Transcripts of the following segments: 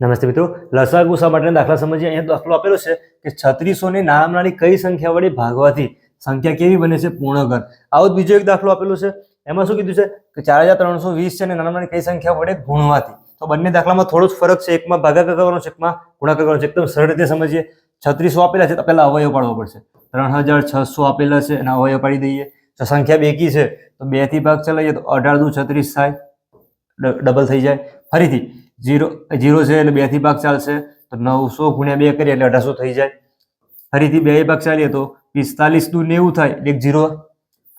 નમસ્તે મિત્રો લસા ગુસા માટે દાખલા સમજીએ. અહીંયા દાખલો આપેલો છે કે છત્રીસોને નાનામાં નાની કઈ સંખ્યા વડે ભાગવાથી સંખ્યા કેવી બને છે? પૂર્ણઘન આવો બીજો એક દાખલો આપેલો છે. એમાં શું કીધું છે કે ચાર હજાર ત્રણસો વીસ છે અને નાનામાં નાની કઈ સંખ્યા વડે ગુણવાથી. તો બંને દાખલામાં થોડો જ ફરક છે. એકમાં ભાગાકાર કરવાનો છે, એકમાં ગુણાકાર કરવાનો છે. એકદમ સરળ રીતે સમજીએ. છત્રીસો આપેલા છે, તો પહેલા અવયવ પાડવો પડશે. ત્રણ હજાર છસો આપેલા છે, અને અવયવ પાડી દઈએ. તો સંખ્યા બેકી છે, તો બેથી ભાગ ચલાવીએ, તો અઢાર દુ છત્રીસ થાય ડબલ થઈ જાય. ફરીથી જીરો જીરો છે એટલે બેથી ભાગ ચાલશે. તો નવસો ગુણ્યા બે કરીએ એટલે અઢારસો થઈ જાય. ફરીથી બે ભાગ ચાલીએ તો પિસ્તાલીસ દુ નેવું થાય, એક જીરો.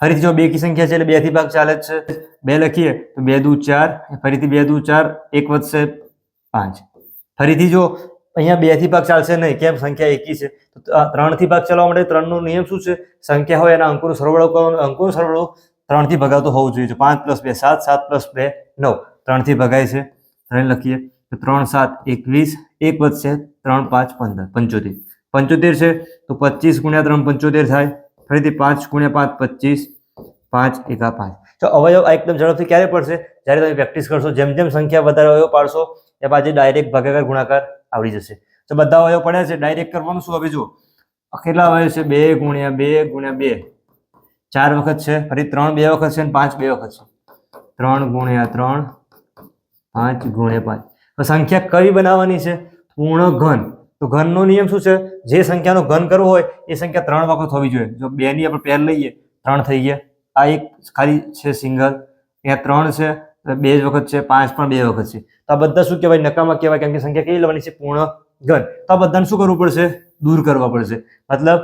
ફરીથી જો બે કી સંખ્યા છે એટલે બેથી ભાગ ચાલે જ છે. બે લખીએ તો બે દુ ચાર, ફરીથી બે દુ ચાર, એક વધશે પાંચ. ફરીથી જો અહીંયા બેથી ભાગ ચાલશે નહીં, કેમ? સંખ્યા એકી છે. તો ત્રણથી ત્રણ ભાગ ચાલવા માટે ત્રણનો નિયમ શું છે? સંખ્યા હોય એના અંકોનો સરવાળો કરવાનો અંકોનો સરવાળો ત્રણથી ભગાવતો હોવું જોઈએ. પાંચ પ્લસ બે, સાત સાત પ્લસ બે, નવ. ત્રણથી ભગાય છે. ત્રણ લખીએ. તો ત્રણ સાત એકવીસ, એક વધશે ત્રણ પાંચ પંદર, પંચોતેર. પંચોતેર છે, તો પચીસ ગુણ્યા ત્રણ પંચોતેર થાય. ફરીથી પાંચ ગુણ્યા પાંચ પચીસ, પાંચ એકા પાંચ. તો અવયવ એકદમ ઝડપથી ક્યારે પડશે? જ્યારે તમે પ્રેક્ટિસ કરશો, જેમ જેમ સંખ્યા વધારે અવયવ પાડશો એ પાછી ડાયરેક્ટ ભાગાકાર ગુણાકાર આવડી જશે. તો બધા અવયવ પડ્યા છે, ડાયરેક્ટ કરવાનું શું હવે જુઓ? કેટલા અવયવ છે? બે ગુણ્યા બે ગુણ્યા બે. ચાર વખત છે, ફરી ત્રણ બે વખત છે અને પાંચ બે વખત છે. ત્રણ ગુણ્યા ત્રણ પાંચ ગુણ્યા પાંચ. સંખ્યા કઈ બનાવવાની છે? પૂર્ણ ઘન. તો ઘનનો નિયમ શું છે? જે સંખ્યાનો ઘન કરવો હોય, એ સંખ્યા ત્રણ વખત હોવી જોઈએ. જો બે ની આપણે પેર લઈએ, ત્રણ થઈ ગયા. આ એક ખાલી છે સિંગલ. ત્યાં ત્રણ છે બે જ વખત છે, પાંચ પણ બે વખત છે. તો આ બધા શું કહેવાય? નકામા કહેવાય, કેમ કે સંખ્યા કેવી લેવાની છે? પૂર્ણ ઘન. તો આ બધાને શું કરવું પડશે? દૂર કરવા પડશે. મતલબ,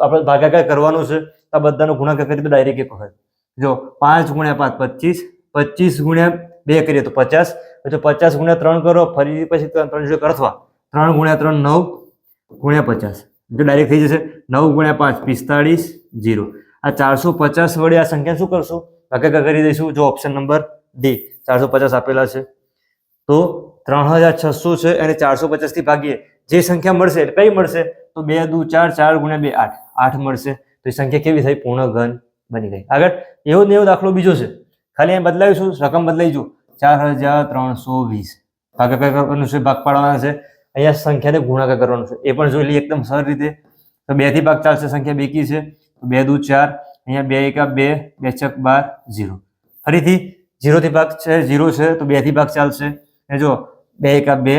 આપણે ભાગાકાર કરવાનો છે, તો આ બધાનો ગુણાકાર તો ડાયરેક્ટ એક વખત જો પાંચ ગુણ્યા પાંચ, પચીસ. પચીસ ગુણ્યા બે કરીએ તો પચાસ. પછી પચાસ ગુણ્યા ત્રણ કરો ફરી પછી ત્રણ જોડે અથવા ત્રણ ગુણ્યા ત્રણ નવ ગુણ્યા પચાસ. જો ડાયરેક્ટ થઈ જશે નવ ગુણ્યા પાંચ, પિસ્તાળીસ જીરો આ ચારસો પચાસ વડે આ સંખ્યા શું કરશું? ભાગાકાર કરી દઈશું. જો ઓપ્શન નંબર ડી ચારસો પચાસ આપેલા છે. તો ત્રણ હજાર છસો છે અને ચારસો પચાસથી ભાગીએ. જે સંખ્યા મળશે, એટલે કઈ મળશે? તો બે, દુ, ચાર ચાર ગુણ્યા બે, આઠ. આઠ મળશે. તો એ સંખ્યા કેવી થઈ? પૂર્ણ ઘન બની ગઈ. આગળ એવો ને એવો દાખલો બીજો છે. ખાલી અહીં બદલાવીશું, રકમ બદલાઈ જો ચાર હજાર ત્રણસો વીસ. ભાગાકાર કરવાનું છે, ભાગ પાડવાના છે. અહીંયા સંખ્યાને ગુણાકાર કરવાનો છે. એ પણ જોઈ લઈએ એકદમ સરળ રીતે. તો બેથી ભાગ ચાલશે, સંખ્યા બેકી છે. તો બે દુ ચાર, અહીંયા બે એકા બે બે છક બાર, ઝીરો. ફરીથી ઝીરોથી ભાગ છે, ઝીરો છે, તો બેથી ભાગ ચાલશે. એ જો બે એકા બે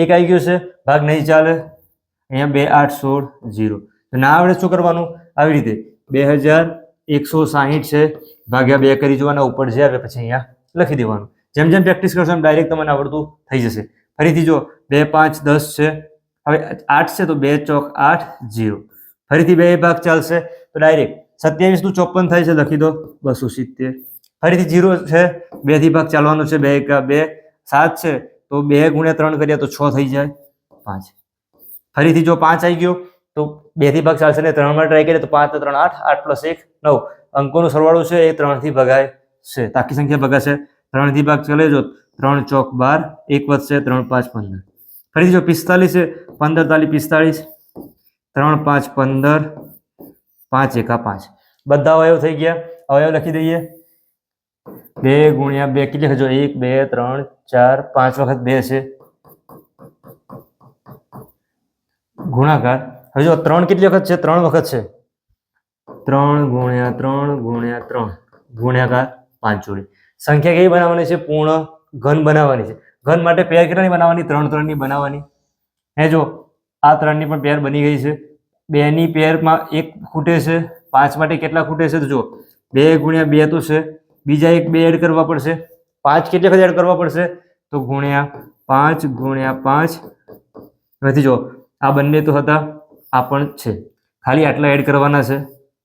એક આવી ગયો છે, ભાગ નહીં ચાલે. અહીંયા બે આઠ સોળ, ઝીરો. તો ના આવડે શું કરવાનું? આવી રીતે બે હજાર એકસો સાહીઠ છે, ભાગ્યા બે કરી જોવાના ઉપર જે આવે પછી અહીંયા લખી દેવાનું. જેમ જેમ પ્રેક્ટિસ કરશો એમ ડાયરેક્ટ તમને આવડતું થઈ જશે. ફરીથી જો બે, પાંચ, દસ છે. હવે આઠ છે તો બે, ચોક, આઠ, જીરો. ફરીથી બે ભાગ ચાલશે તો ડાયરેક્ટ સત્યાવીસનું ચોપન થાય છે, લખી દો, બસો સિત્તેર. ફરીથી જીરો છે બેથી ભાગ ચાલવાનો છે, બે એકા બે. સાત છે તો બે ગુણ્યા ત્રણ કરીએ તો છ થઈ જાય. પાંચ. ફરીથી જો પાંચ આવી ગયો તો બેથી ભાગ ચાલશે ને ત્રણમાં ટ્રાય કરીએ તો પાંચ, ત્રણ, આઠ આઠ પ્લસ એક, નવ. અંકોનો સરવાળો છે એ ત્રણથી ભગાય. છે તાકી સંખ્યા ભગાશે ત્રણથી ભાગ ચાલે જો ત્રણ ચોક બાર એક વધશે ત્રણ પાંચ પંદર ફરીથી જો પિસ્તાલીસ છે પંદર તાલી પિસ્તાળીસ ત્રણ પાંચ પંદર પાંચ એકા પાંચ બધા અવયવ થઈ ગયા અવયવ લખી દઈએ બે ગુણ્યા બે કેટલી જો એક બે ત્રણ ચાર પાંચ વખત બે છે ગુણાકાર હવે જો ત્રણ કેટલી વખત છે ત્રણ વખત છે ત્રણ ગુણ્યા ત્રણ ગુણ્યા ત્રણ ગુણ્યાકાર પાંચ જોડી. સંખ્યા કેવી બનાવવાની છે? પૂર્ણ ઘન બનાવવાની છે. ઘન માટે પેર કેટલાની બનાવવાની? ત્રણ ત્રણની બનાવવાની. હે જો, આ ત્રણની પણ પેર બની ગઈ છે. બેની પેરમાં એક ખૂટે છે. પાંચ માટે કેટલા ખૂટે છે? તો જો બે ગુણ્યા બે તો છે. બીજા એક બે એડ કરવા પડશે. પાંચ કેટલી વખત એડ કરવા પડશે? તો ગુણ્યા પાંચ ગુણ્યા પાંચ. નથી જો આ બંને તો હતા, આ પણ છે. ખાલી આટલા એડ કરવાના છે.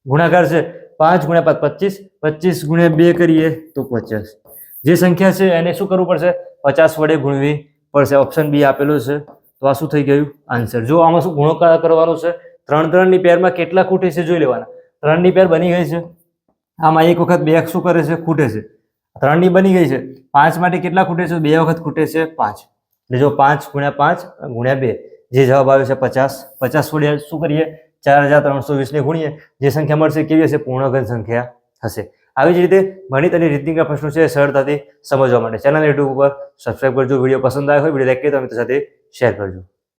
ગુણાકાર છે. પાંચ ગુણ્યા પાંચ, પચીસ? પચીસ ગુણ્યા બે કરીએ તો પચાસ. જે સંખ્યા છે એને શું કરવું પડશે? પચાસ વડે ગુણવી પડશે. ઓપ્શન બી આપેલું છે. તો આ શું થઈ ગયું? આન્સર જો આમાં શું ગુણોકાર કરવાનો છે? ત્રણ ત્રણની પેરમાં કેટલા ખૂટે છે જોઈ લેવાના. ત્રણની પેર બની ગઈ છે. આમાં એક વખત બે શું કરે છે? ખૂટે છે. ત્રણની બની ગઈ છે. પાંચ માટે કેટલા ખૂટે છે? બે વખત ખૂટે છે પાંચ. એટલે જો પાંચ ગુણ્યા પાંચ ગુણ્યા બે, જે જવાબ આવ્યો છે પચાસ. પચાસ વડે શું કરીએ? ચાર હજાર ત્રણસો વીસને ગુણીએ. જે સંખ્યા મળશે કેવી હશે? પૂર્ણઘન સંખ્યા હશે. આવી જ રીતે ગણિત અને રીતનીના પ્રશ્નો છે સરળતાથી સમજવા માટે. ચેનલ યુટ્યુબ ઉપર સબસ્ક્રાઈબ કરજો. વીડિયો પસંદ આવ્યો હોય, વીડિયો લાઈક કરી તો મિત્રો સાથે શેર કરજો.